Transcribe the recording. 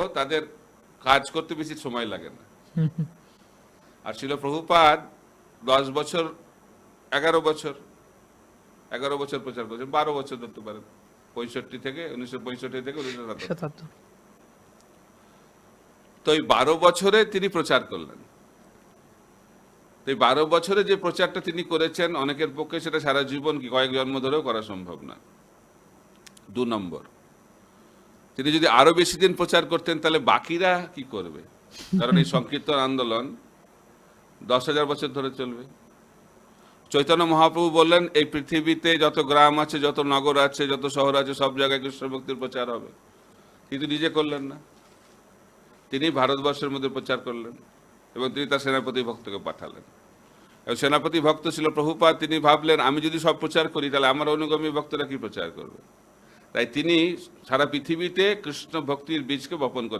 তাদের কাজ করতে বেশি সময় লাগে না। আর ছিল প্রভুপাদ দশ বছর এগারো বছর এগারো বছর প্রচার করেছেন বারো বছর ধরতে পারেন পঁয়ষট্টি থেকে উনিশশো পঁয়ষট্টি থেকে উনিশশো তো এই বারো বছরে তিনি প্রচার করলেন। তো এই বারো বছরে যে প্রচারটা তিনি করেছেন অনেকের পক্ষে সেটা সারা জীবন কি কয়েক জন্ম ধরেও করা সম্ভব না। দু নম্বর। তিনি যদি আরও বেশি দিন প্রচার করতেন, তাহলে বাকিরা কি করবে? কারণ এই সংকীর্তন আন্দোলন দশ হাজার বছর ধরে চলবে। চৈতন্য মহাপ্রভু বললেন, এই পৃথিবীতে যত গ্রাম আছে, যত নগর আছে, যত শহর আছে, সব জায়গায় কৃষ্ণ ভক্তির প্রচার হবে। কিন্তু নিজে করলেন না। তিনি ভারতবর্ষের মধ্যে প্রচার করলেন এবং তিনি তার সেনাপতি ভক্তকে পাঠালেন। এবং সেনাপতি ভক্ত ছিল প্রভুপাদ তিনি ভাবলেন, আমি যদি সব প্রচার করি, তাহলে আমার অনুগামী ভক্তরা কি প্রচার করবে? তাই তিনি সারা পৃথিবীতে কৃষ্ণ ভক্তির বীজকে বপন করে